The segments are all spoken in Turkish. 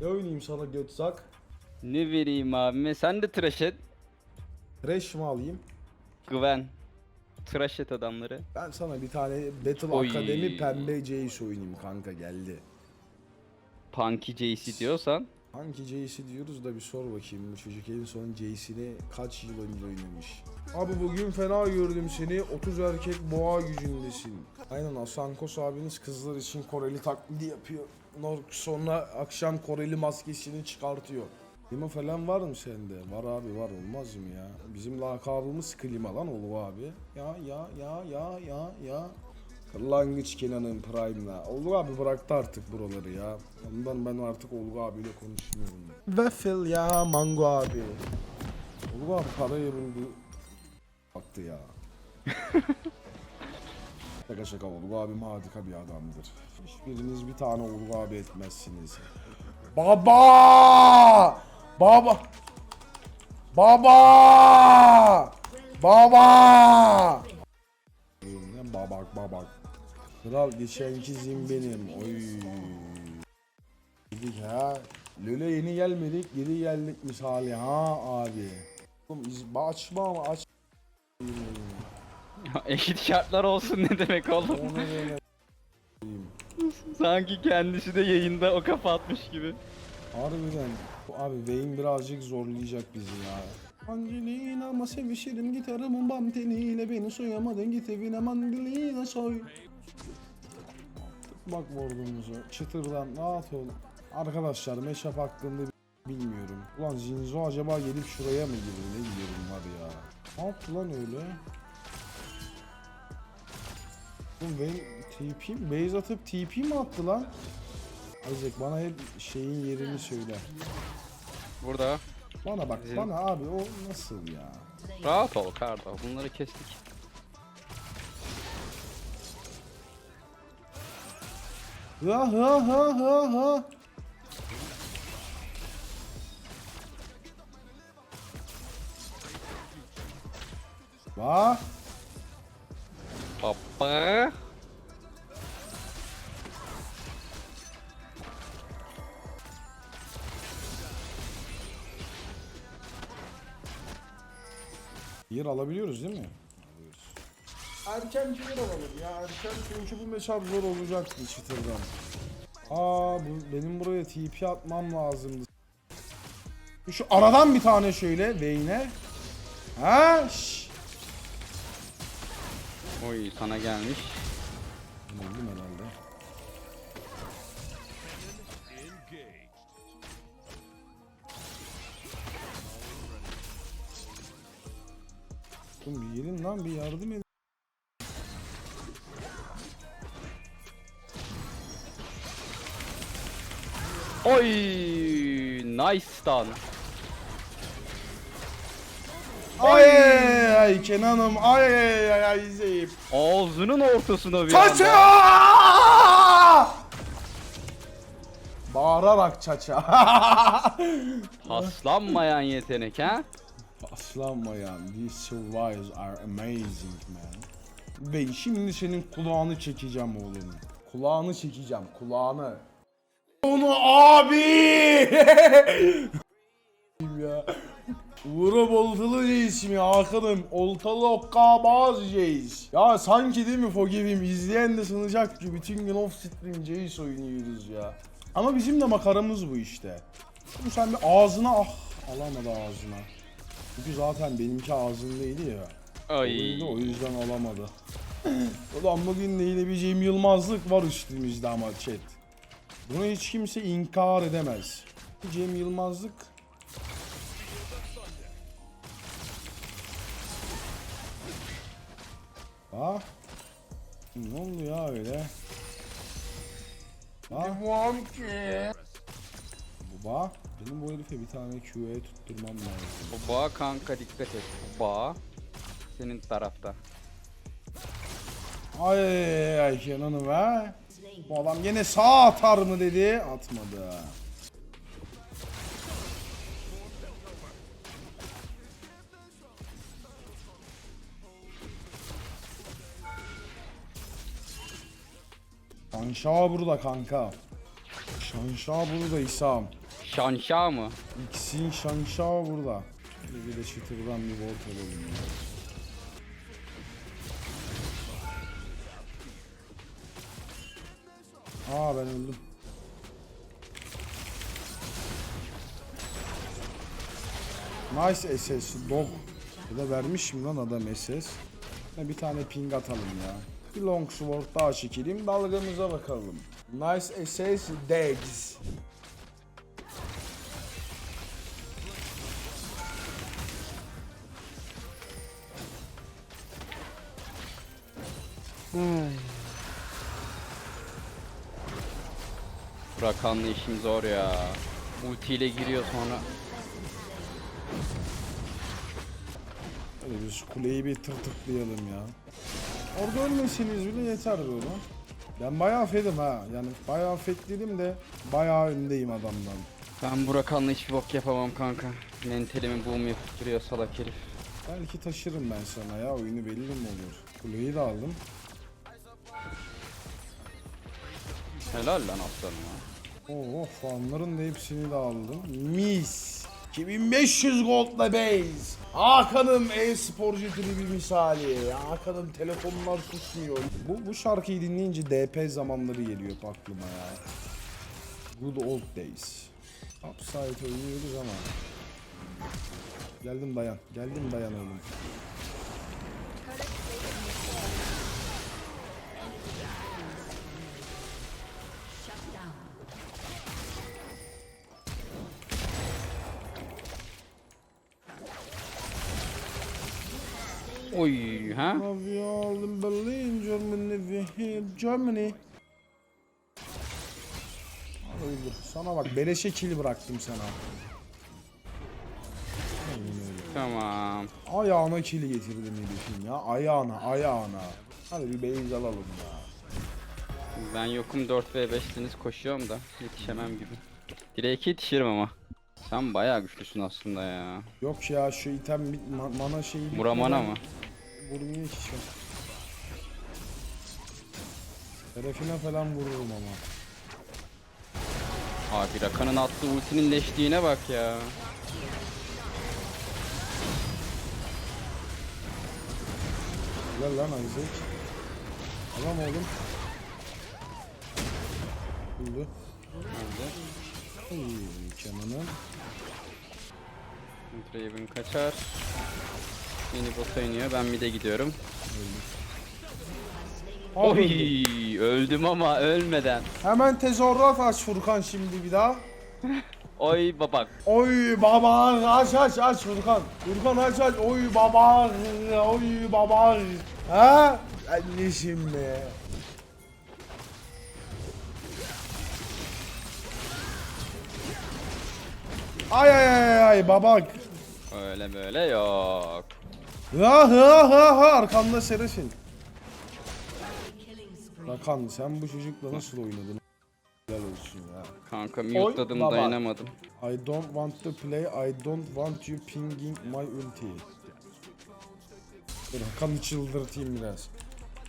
Ne oynayayım sana götsak? Ne vereyim abime? Sen de tıraş et. Thresh mi alayım? Güven. Tıraş et adamları. Ben sana bir tane Battle Oy. Akademi pembe Jace oynayayım kanka geldi. Punky JC diyorsan. Hangi Jace'i diyoruz da bir sor bakayım bu çocuk en son Jace'ini kaç yıl önce oynamış. Abi bugün fena gördüm seni 30 erkek boğa gücündesin. Aynen Asankos abiniz kızlar için Koreli taklidi yapıyor. Sonra akşam Koreli maskesini çıkartıyor. Klima falan var mı sende? Var abi var olmaz mı ya? Bizim lakabımız klima lan oğlu abi. Ya ya ya ya ya ya. Kırlangıç Kenan'ın Prime'la. Olgu abi bıraktı artık buraları ya. Ondan ben artık Olgu abiyle konuşmuyorum. Waffle ya Mango abi. Olgu abi para yerinde baktı ya. şaka şaka Olgu abim harika bir adamdır. Hiçbiriniz bir tane Olgu abi etmezsiniz. Baba! Baba! Baba! Baba! Babak babak. Kral geçenki zim benim. Oy. Dedik ha. Löle yeni gelmedik, geri geldik misali ha abi. Oğlum açma ama aç. Eşit şartlar olsun ne demek oğlum? Sanki kendisi de yayında o kafa atmış gibi. Harbiden. Abi Wayne birazcık zorlayacak bizi ya. Angelina ama sevişirim gitarımın bam teniyle beni soyamadın git evine mandilina soy. Bak vurduğumuzu çıtırdan rahat ol. Arkadaşlar meşap hakkında bi- bilmiyorum. Ulan Zinzo acaba gelip şuraya mı girdi ne diyorum var ya. Ne yaptı lan öyle? Oğlum Wayne TP? Base atıp TP mi attı lan? Isaac bana hep şeyin yerini söyle. Burada. Bana bak Bizim- bana abi o nasıl ya? Rahat ol Kardo. Bunları kestik. Ha ha ha ha ha. Bak. Hoppa. Yer alabiliyoruz değil mi? Alıyoruz. Erken kiler alalım ya erken çünkü bu meşap zor olacaktı çıtırdan. Aa bu benim buraya TP atmam lazımdı. Şu aradan bir tane şöyle Vayne'e. Ha? Şşş. Oy sana gelmiş. Öldüm herhalde. Oğlum bir gelin lan bir yardım edin. Oy nice stun. Ay ay Kenan'ım ay ay ay ay izleyip. Ağzının ortasına bir Çaça! anda. Bağırarak çaça. Paslanmayan yetenek ha. Aslanmayan these survives are amazing man. Ve şimdi senin kulağını çekeceğim oğlum. Kulağını çekeceğim kulağını. Onu abi! ya. Oltalı Jace mi Hakan'ım? Oltalı okkabaz Jace. Ya sanki değil mi Fogivim izleyen de sanacak ki bütün gün off stream Jace oynuyoruz ya. Ama bizim de makaramız bu işte. Bu sen bir ağzına ah alamadı ağzına. Çünkü zaten benimki ağzındaydı ya. Ay. Oyunda o yüzden alamadı. Ulan bugün de yine bir Cem Yılmazlık var üstümüzde ama chat. Bunu hiç kimse inkar edemez. Cem Yılmazlık Ha? Ne oldu ya öyle? Ha? Bilmem ki. Baba, benim bu herife bir tane Q'ye tutturmam lazım. Bu bağ kanka dikkat et. Bu bağ senin tarafta. Ay ay ay Kenan'ım ha. Bu adam yine sağ atar mı dedi. Atmadı. Kanşa burada kanka. Şanşa burada İsam. Şanşa mı? X'in Şanşa burada. Bir de çıtırdan bir volt alalım ya. Aa ben öldüm. Nice SS dog. Bir de vermişim lan adam SS. Ha, Bir tane ping atalım ya. Bir long sword daha çekelim dalgamıza bakalım. Nice SS Degs. Rakan'la işim zor ya. Ultiyle giriyor sonra. Hadi biz kuleyi bir tırtıklayalım ya. Orada ölmeseniz bile yeter böyle. Ben bayağı fedim ha. Yani bayağı fetledim de bayağı öndeyim adamdan. Ben bu Rakan'la hiçbir bok yapamam kanka. Mentalimi boom yapıp duruyor salak herif. Belki taşırım ben sana ya. Oyunu belli mi olur? Kuleyi de aldım. Helal lan aslanım ya. Oo fanların da hepsini de aldım. Mis. 2500 goldla base. Hakan'ım e-sporcu tribi misali. Hakan'ım telefonlar susmuyor. Bu, bu şarkıyı dinleyince DP zamanları geliyor aklıma ya. Good old days. Upside oynuyoruz ama. Geldim dayan. Geldim dayan oğlum. Oy ha? Love you all in Berlin, Germany, we Germany. Öldür. Sana bak beleşe kill bıraktım sana. Tamam. Ayağına kill getirdim herifin ya. Ayağına, ayağına. Hadi bir base alalım ya. Ben yokum 4v5'siniz koşuyorum da yetişemem gibi. Direkt yetişirim ama. Sen bayağı güçlüsün aslında ya. Yok ya şu item bit ma- mana şeyi Muramana mı? Vurmuyor ki şu. Falan vururum ama. Abi Rakan'ın attığı ultinin leştiğine bak ya. Gel lan Isaac. Tamam oğlum. Nerede? İyi Kenan'ın. Draven kaçar. Yeni bota iniyor. Ben mid'e gidiyorum. Oy, öldü. öldüm ama ölmeden. Hemen tezahürat aç Furkan şimdi bir daha. Oy babak. Oy baba aç aç aç Furkan. Furkan aç aç. Oy baba. Oy baba. Ha? Anneciğim be. Ay ay ay ay babak. Öyle böyle yok. Ha ha ha ha arkamda Serafin. Rakan sen bu çocukla nasıl oynadın? Helal olsun ya. Kanka mute'ladım baba. dayanamadım. I don't want to play, I don't want you pinging my ulti. Rakan'ı çıldırtayım biraz.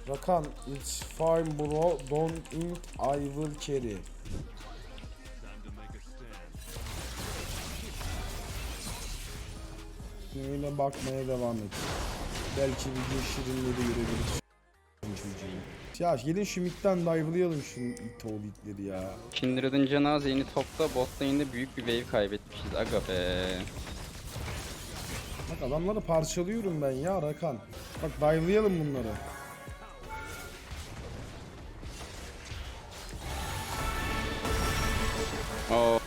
Rakan, it's fine bro, don't int, I will carry. Öyle bakmaya devam et. Belki video şirinleri görebiliriz. Ya gelin şu midden dive'layalım şu it oğlu itleri ya. Kindred'in canı az yeni topta bot lane'de büyük bir wave kaybetmişiz aga be. Bak adamları parçalıyorum ben ya Rakan. Bak dive'layalım bunları. Oo.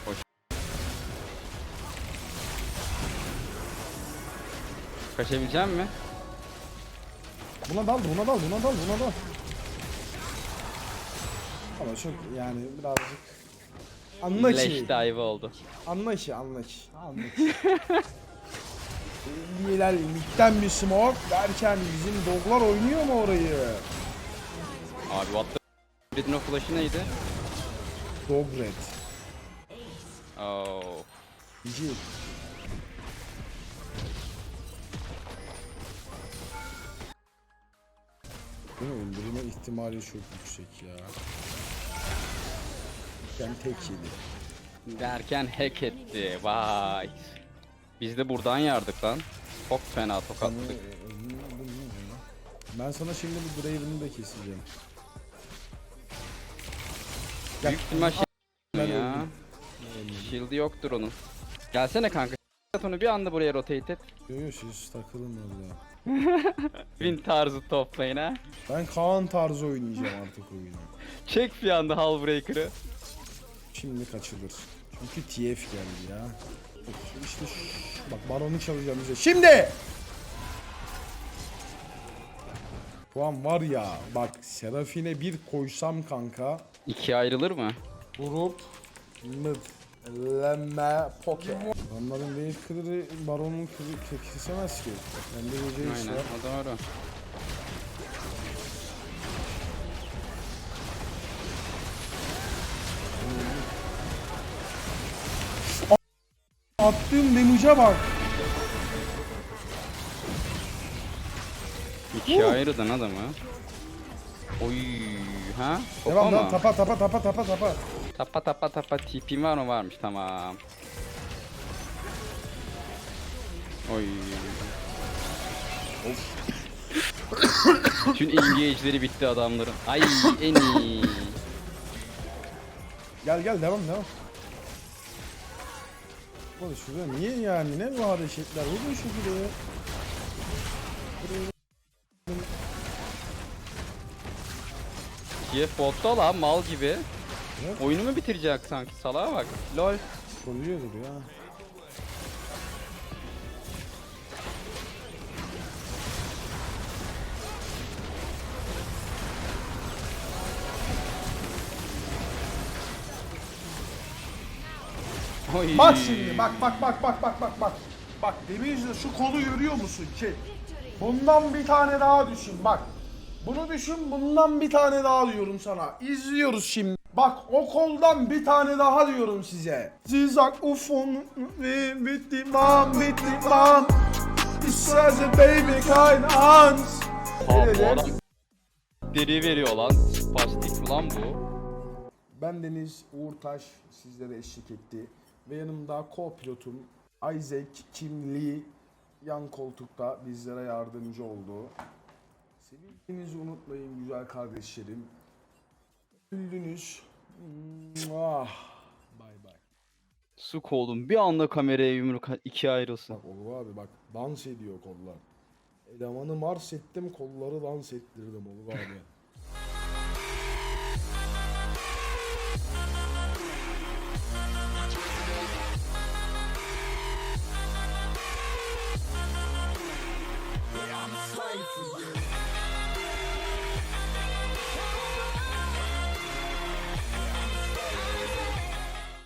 Kaçabilecek mi? Buna dal, buna dal, buna dal, buna dal. Ama çok yani birazcık anla Leş ki, dive oldu. anla ki, anla ki, anla ki. Bilal midden bir smoke derken bizim doglar oynuyor mu orayı? Abi what the Kindred'in o flash'ı neydi? Dog red. Oh. Cici. Bunu öldürme ihtimali çok yüksek ya. derken tek yedi. Derken hack etti. Vay. Biz de buradan yardık lan. Çok fena tokatladık. Ben sana şimdi bu Draven'ı da keseceğim. Büyük ihtimal şey Ben ya. Shield'ı yoktur onun. Gelsene kanka. Onu bir anda buraya rotate et. Yo yo siz takılın orada. Win tarzı toplayın ha. Ben Kaan tarzı oynayacağım artık oyunu. Çek bir anda Hullbreaker'ı. Şimdi kaçılır. Çünkü TF geldi ya. İşte şu- bak baronu çalacağım bize. Şimdi! Şu an var ya bak Serafine bir koysam kanka. İkiye ayrılır mı? Vurup mıd lemme poke. Adamların wave kırı baronun kırı kesemez ki. Bende gece iş Aynen o doğru. Attığım damage'a bak. İkiye ayırdın adamı. Oy ha? Topa Devam mı? devam tapa tapa tapa tapa tapa. Tapa tapa tapa TP'm var mı varmış tamam. Oy. Bütün engage'leri bitti adamların. Ay en iyi. Gel gel devam devam. Oğlum şurada niye yani ne bu hareketler? Vurun şu şuraya. TF botta lan mal gibi. Oyunu mu bitirecek sanki salağa bak. Lol. Koruyordur ya. Oy. Bak şimdi bak bak bak bak bak bak bak. Bak Demirz'de şu kolu görüyor musun ki? Bundan bir tane daha düşün bak. Bunu düşün bundan bir tane daha diyorum sana. İzliyoruz şimdi. Bak o koldan bir tane daha diyorum size. Zizak ufon ve bitti mam bitti mam. It says a baby kind hands. Bu adam deri veriyor lan. Spastik lan bu. Ben Deniz Uğur Taş sizlere eşlik etti. Ve yanımda co-pilotum Isaac Kim Lee yan koltukta bizlere yardımcı oldu. Sevildiğinizi unutmayın güzel kardeşlerim. Güldünüz. Ah. Bay bay. Su oğlum bir anda kameraya yumruk ikiye ayrılsın. Bak Olga abi bak dans ediyor kollar. Elemanı mars ettim kolları dans ettirdim Olga abi. I'm.